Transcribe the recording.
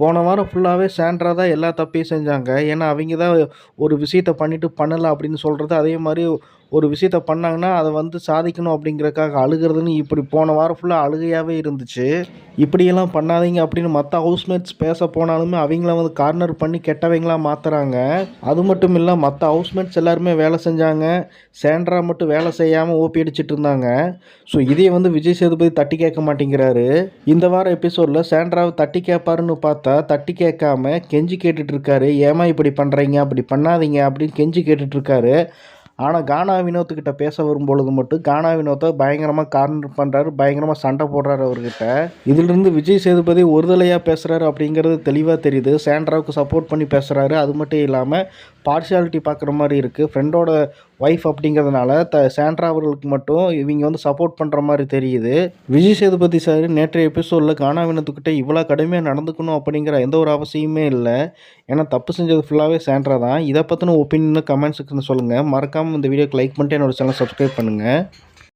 போன வாரம் ஃபுல்லாகவே சாண்ட்ரா தான் எல்லா தப்பையும் செஞ்சாங்க. ஏன்னா அவங்க தான் ஒரு விஷயத்த பண்ணிவிட்டு பண்ணலை அப்படின்னு சொல்கிறது அதே மாதிரி ஒரு விஷயத்த பண்ணாங்கன்னா அதை வந்து சாதிக்கணும் அப்படிங்கிறக்காக அழுகிறதுன்னு இப்படி போன வாரம் ஃபுல்லாக அழுகையாகவே இருந்துச்சு. இப்படியெல்லாம் பண்ணாதீங்க அப்படின்னு மற்ற ஹவுஸ்மேட்ஸ் பேச போனாலுமே அவங்கள வந்து கார்னர் பண்ணி கெட்டவங்களாம் மாற்றுறாங்க அது மட்டும் இல்லை மற்ற ஹவுஸ்மேட்ஸ் எல்லாருமே வேலை செஞ்சாங்க. சேண்ட்ரா மட்டும் வேலை செய்யாமல் ஓப்பி அடிச்சிட்டு இருந்தாங்க. ஸோ இதையே வந்து விஜய் சேதுபதி தட்டி கேட்க மாட்டேங்கிறாரு. இந்த வாரம் எபிசோடில் சேண்ட்ராவை தட்டி கேட்பாருன்னு பார்த்தா தட்டி கேட்காம கெஞ்சி கேட்டுட்ருக்காரு ஏமா இப்படி பண்ணுறீங்க அப்படி பண்ணாதீங்க அப்படின்னு கெஞ்சி கேட்டுட்ருக்காரு ஆனால் கானா வினோத்துக்கிட்ட பேச வரும்பொழுது மட்டும் கானா வினோத்தை பயங்கரமாக கார்னர் பண்ணுறாரு பயங்கரமாக சண்டை போடுறாரு அவர்கிட்ட. இதிலிருந்து விஜய் சேதுபதி ஒருதலையாக பேசுகிறாரு அப்படிங்கிறது தெளிவாக தெரியுது. சாண்ட்ராவுக்கு சப்போர்ட் பண்ணி பேசுகிறாரு அது மட்டும் இல்லாமல் பார்ஷியாலிட்டி பார்க்குற மாதிரி இருக்குது ஃப்ரெண்டோட ஒய்ஃப் அப்படிங்கிறதுனால த சாண்ட்ரா அவர்களுக்கு மட்டும் இவங்க வந்து சப்போர்ட் பண்ணுற மாதிரி தெரியுது. விஜய் சேதுபதி சார் நேற்றைய எபிசோடில் காணாவினத்துக்கிட்ட இவ்வளோ கடுமையாக நடந்துக்கணும் அப்படிங்கிற எந்த ஒரு அவசியமே இல்லை. ஏன்னா தப்பு செஞ்சது ஃபுல்லாகவே சாண்ட்ரா தான். இதை பற்றின ஒப்பீனியன் கமெண்ட் செக்ஷன் சொல்லுங்கள் மறக்காமல் இந்த வீடியோக்கு லைக் பண்ணிட்டு என்னோட சேனல் சப்ஸ்கிரைப் பண்ணுங்கள்